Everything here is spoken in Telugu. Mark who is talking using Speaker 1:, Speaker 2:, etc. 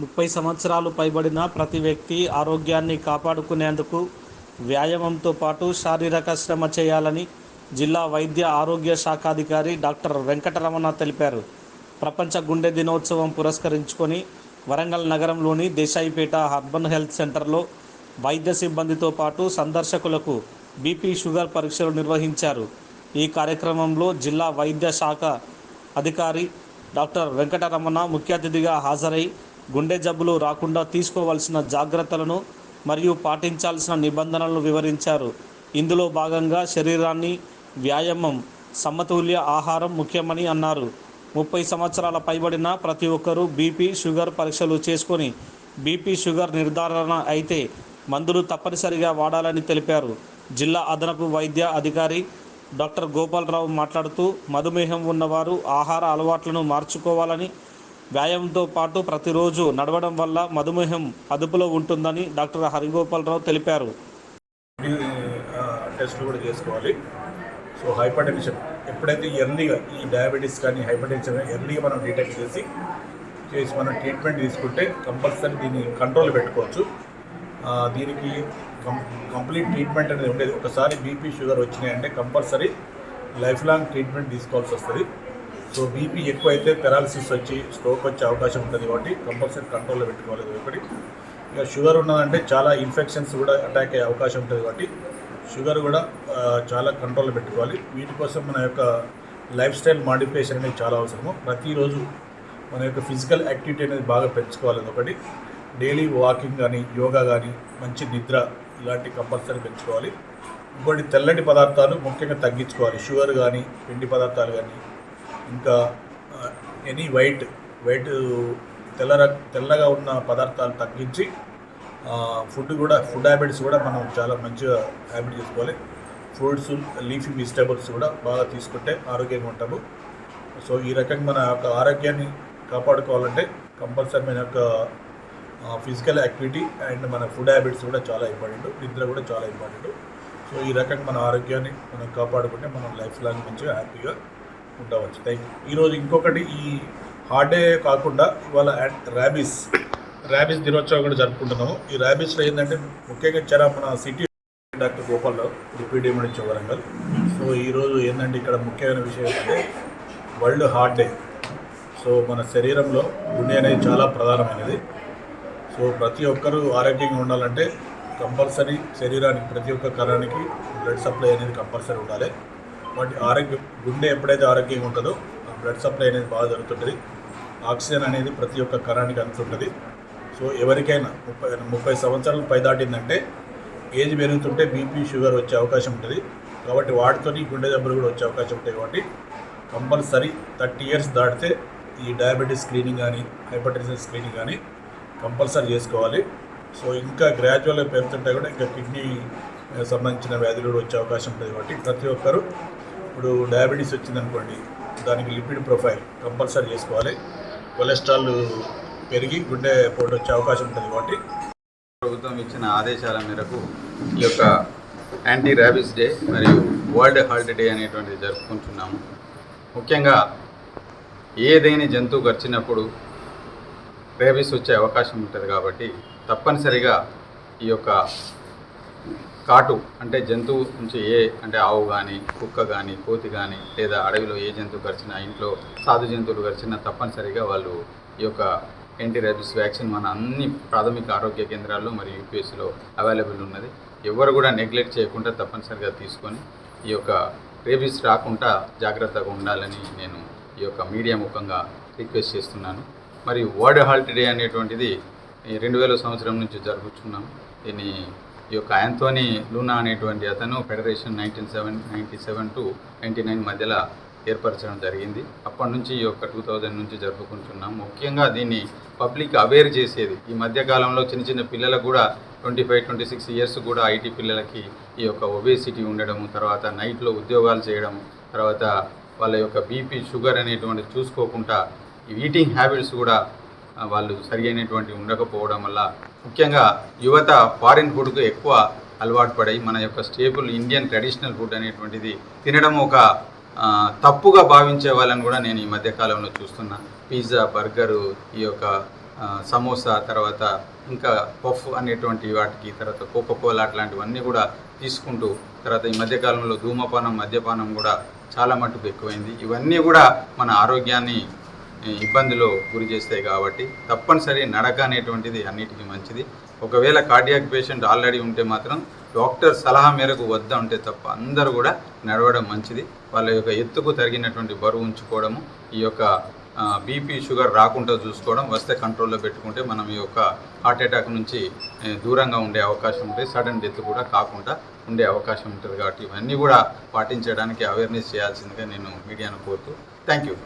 Speaker 1: ముప్పై సంవత్సరాలు పైబడిన ప్రతి వ్యక్తి ఆరోగ్యాన్ని కాపాడుకునేందుకు వ్యాయామంతో పాటు శారీరక శ్రమ చేయాలని జిల్లా వైద్య ఆరోగ్య శాఖాధికారి డాక్టర్ వెంకటరమణ తెలిపారు. ప్రపంచ గుండె దినోత్సవం పురస్కరించుకొని వరంగల్ నగరంలోని దేశాయిపేట అర్బన్ హెల్త్ సెంటర్లో వైద్య సిబ్బందితో పాటు సందర్శకులకు బీపీ షుగర్ పరీక్షలు నిర్వహించారు. ఈ కార్యక్రమంలో జిల్లా వైద్య శాఖ అధికారి డాక్టర్ వెంకటరమణ ముఖ్య అతిథిగా హాజరై గుండె జబ్బులు రాకుండా తీసుకోవాల్సిన జాగ్రత్తలను మరియు పాటించాల్సిన నిబంధనలను వివరించారు. ఇందులో భాగంగా శరీరాన్ని వ్యాయామం సమతుల్య ఆహారం ముఖ్యమని అన్నారు. ముప్పై సంవత్సరాల పైబడిన ప్రతి ఒక్కరూ బీపీ షుగర్ పరీక్షలు చేసుకొని బీపీ షుగర్ నిర్ధారణ అయితే మందులు తప్పనిసరిగా వాడాలని తెలిపారు. జిల్లా అదనపు వైద్య అధికారి డాక్టర్ గోపాలరావు మాట్లాడుతూ మధుమేహం ఉన్నవారు ఆహార అలవాట్లను మార్చుకోవాలని వ్యాయామంతో పాటు ప్రతిరోజు నడవడం వల్ల మధుమేహం అదుపులో ఉంటుందని డాక్టర్ హరిగోపాలరావు తెలిపారు.
Speaker 2: టెస్ట్ టెస్ట్లు కూడా చేసుకోవాలి. సో హైపర్ టెన్షన్ ఎప్పుడైతే ఎర్లీగా ఈ డయాబెటీస్ కానీ హైపర్ టెన్షన్ ఎర్లీగా మనం డిటెక్ట్ చేసి చేసి మనం ట్రీట్మెంట్ తీసుకుంటే కంపల్సరీ దీన్ని కంట్రోల్ పెట్టుకోవచ్చు. దీనికి కంప్లీట్ ట్రీట్మెంట్ అనేది ఉండేది. ఒకసారి బీపీ షుగర్ వచ్చినాయంటే కంపల్సరీ లైఫ్ లాంగ్ ట్రీట్మెంట్ తీసుకోవాల్సి వస్తుంది. సో బీపీ ఎక్కువ అయితే పెరాలసిస్ వచ్చి స్ట్రోక్ వచ్చే అవకాశం ఉంటుంది కాబట్టి కంపల్సరీ కంట్రోల్లో పెట్టుకోవాలి ఒకటి ఇక షుగర్ ఉన్నదంటే చాలా ఇన్ఫెక్షన్స్ కూడా అటాక్ అయ్యే అవకాశం ఉంటుంది కాబట్టి షుగర్ కూడా చాలా కంట్రోల్లో పెట్టుకోవాలి. వీటి కోసం మన యొక్క లైఫ్ స్టైల్ మాడిఫికేషన్ అనేది చాలా అవసరము. ప్రతిరోజు మన యొక్క ఫిజికల్ యాక్టివిటీ అనేది బాగా పెంచుకోవాలి ఒకటి డైలీ వాకింగ్ కానీ యోగా కానీ మంచి నిద్ర ఇలాంటి కంపల్సరీ పెంచుకోవాలి. ఇంకోటి తెల్లటి పదార్థాలు ముఖ్యంగా తగ్గించుకోవాలి. షుగర్ కానీ పిండి పదార్థాలు కానీ ఇంకా ఎనీ వైట్ వైట్ తెల్ల ర- తెల్లగా ఉన్న పదార్థాలు తగ్గించి ఫుడ్ కూడా ఫుడ్ హ్యాబిట్స్ కూడా మనం చాలా మంచిగా హ్యాబిట్ చేసుకోవాలి. ఫ్రూట్స్ లీఫీ వెజిటేబుల్స్ కూడా బాగా తీసుకుంటే ఆరోగ్యంగా ఉంటాము. సో ఈ రకంగా మన యొక్క ఆరోగ్యాన్ని కాపాడుకోవాలంటే కంపల్సరీ మన యొక్క ఫిజికల్ యాక్టివిటీ అండ్ మన ఫుడ్ హ్యాబిట్స్ కూడా చాలా ఇంపార్టెంట్ నిద్ర కూడా చాలా ఇంపార్టెంట్ సో ఈ రకంగా మన ఆరోగ్యాన్ని మనం కాపాడుకుంటే మనం లైఫ్ లాంగ్ మంచిగా హ్యాపీగా ఉండవచ్చు థ్యాంక్ యూ ఈరోజు ఇంకొకటి ఈ హార్డే కాకుండా ఇవాళ ర్యాబీస్ ర్యాబీస్ దినోత్సవం కూడా జరుపుకుంటున్నాము. ఈ ర్యాబీస్లో ఏంటంటే ముఖ్యంగా చాలా మన సిటీ డాక్టర్ గోపాలరావు డిప్యూటీ నుంచి వరంగల్. సో ఈరోజు ఏంటంటే ఇక్కడ ముఖ్యమైన విషయం ఏంటంటే వరల్డ్ హార్ట్ డే సో మన శరీరంలో గుండె అనేది చాలా ప్రధానమైనది. సో ప్రతి ఒక్కరూ ఆరోగ్యంగా ఉండాలంటే కంపల్సరీ శరీరానికి ప్రతి ఒక్క కరానికి బ్లడ్ సప్లై అనేది కంపల్సరీ ఉండాలి. వాటి ఆరోగ్యం గుండె ఎప్పుడైతే ఆరోగ్యంగా ఉంటుందో ఆ బ్లడ్ సప్లై అనేది బాగా జరుగుతుంటుంది. ఆక్సిజన్ అనేది ప్రతి ఒక్క కణానికి అందుతుంటుంది. సో ఎవరికైనా ముప్పై ముప్పై సంవత్సరాలు పై దాటిందంటే ఏజ్ పెరుగుతుంటే బీపీ షుగర్ వచ్చే అవకాశం ఉంటుంది. కాబట్టి వాటితోని గుండె జబ్బులు కూడా వచ్చే అవకాశం ఉంటాయి కాబట్టి కంపల్సరీ థర్టీ ఇయర్స్ దాటితే ఈ డయాబెటీస్ స్క్రీనింగ్ కానీ హైపర్టెన్షన్ స్క్రీనింగ్ కానీ కంపల్సరీ చేసుకోవాలి. సో ఇంకా గ్రాడ్యువల్గా పెరుగుతుంటే కూడా ఇంకా కిడ్నీ సంబంధించిన వ్యాధులు కూడా వచ్చే అవకాశం ఉంటుంది కాబట్టి ప్రతి ఒక్కరూ ఇప్పుడు డయాబెటీస్ వచ్చిందనుకోండి దానికి లిపిడ్ ప్రొఫైల్ కంపల్సరీ చేసుకోవాలి. కొలెస్ట్రాల్ పెరిగి గుండె పోటు వచ్చే అవకాశం ఉంటుంది కాబట్టి.
Speaker 3: ప్రభుత్వం ఇచ్చిన ఆదేశాల మేరకు ఈ యొక్క యాంటీ ర్యాబిస్ డే మరియు వరల్డ్ హార్ట్ డే అనేటువంటిది జరుపుకుంటున్నాము. ముఖ్యంగా ఏదైనా జంతువు గడిచినప్పుడు రేబీస్ వచ్చే అవకాశం ఉంటుంది కాబట్టి తప్పనిసరిగా ఈ యొక్క కాటు అంటే జంతువు నుంచి ఏ అంటే ఆవు కానీ కుక్క కానీ కోతి కానీ లేదా అడవిలో ఏ జంతువు గడిచినా ఇంట్లో సాధు జంతువులు గడిచినా తప్పనిసరిగా వాళ్ళు ఈ యొక్క యాంటీ రేబిస్ వ్యాక్సిన్ మన అన్ని ప్రాథమిక ఆరోగ్య కేంద్రాల్లో మరియు యూపీఎస్సీలో అవైలబుల్ ఉన్నది. ఎవరు కూడా నెగ్లెక్ట్ చేయకుండా తప్పనిసరిగా తీసుకొని ఈ యొక్క రేబీస్ రాకుండా జాగ్రత్తగా ఉండాలని నేను ఈ యొక్క మీడియా ముఖంగా రిక్వెస్ట్ చేస్తున్నాను. మరియు వరల్డ్ హాల్ట్ డే అనేటువంటిది రెండు వేల సంవత్సరం నుంచి జరుగుతున్నాం దీన్ని ఈ యొక్క ఆయంతోని లూనా అనేటువంటి అతను federation nineteen seven ninety seven to ninety nine మధ్యలో ఏర్పరచడం జరిగింది. అప్పటి నుంచి ఈ యొక్క టూ థౌజండ్ నుంచి జరుపుకుంటున్నాం. ముఖ్యంగా దీన్ని పబ్లిక్ అవేర్ చేసేది. ఈ మధ్యకాలంలో చిన్న చిన్న పిల్లలకు కూడా twenty five twenty six years కూడా ఐటీ పిల్లలకి ఈ యొక్క ఒబేసిటీ ఉండడం తర్వాత నైట్లో ఉద్యోగాలు చేయడం తర్వాత వాళ్ళ యొక్క బీపీ షుగర్ అనేటువంటి చూసుకోకుండా ఈ ఈటింగ్ హ్యాబిట్స్ కూడా వాళ్ళు సరి అయినటువంటి ఉండకపోవడం వల్ల ముఖ్యంగా యువత ఫారిన్ ఫుడ్కు ఎక్కువ అలవాటు పడాయి మన యొక్క స్టేబుల్ ఇండియన్ ట్రెడిషనల్ ఫుడ్ అనేటువంటిది తినడం ఒక తప్పుగా భావించే వాళ్ళని కూడా నేను ఈ మధ్యకాలంలో చూస్తున్నా. పిజ్జా బర్గరు ఈ యొక్క సమోసా తర్వాత ఇంకా పఫ్ అనేటువంటి వాటికి తర్వాత కోకోకోలా అట్లాంటివన్నీ కూడా తీసుకుంటూ తర్వాత ఈ మధ్యకాలంలో ధూమపానం మద్యపానం కూడా చాలా మట్టుకు ఎక్కువైంది. ఇవన్నీ కూడా మన ఆరోగ్యాన్ని ఇబ్బందిలో గురి చేస్తాయి కాబట్టి తప్పనిసరి నడక అనేటువంటిది అన్నిటికీ మంచిది. ఒకవేళ కార్డియాక్ పేషెంట్ ఆల్రెడీ ఉంటే మాత్రం డాక్టర్ సలహా మేరకు వద్ద ఉంటే తప్ప అందరూ కూడా నడవడం మంచిది. వాళ్ళ యొక్క ఎత్తుకు తగినటువంటి బరువు ఉంచుకోవడము ఈ యొక్క బీపీ షుగర్ రాకుండా చూసుకోవడం వస్తే కంట్రోల్లో పెట్టుకుంటే మనం ఈ యొక్క హార్ట్ అటాక్ నుంచి దూరంగా ఉండే అవకాశం ఉంటుంది సడన్ డెత్ కూడా కాకుండా ఉండే అవకాశం ఉంటుంది కాబట్టి ఇవన్నీ కూడా పాటించడానికి అవేర్నెస్ చేయాల్సిందిగా నేను మీడియాను కోరుతూ థ్యాంక్ యూ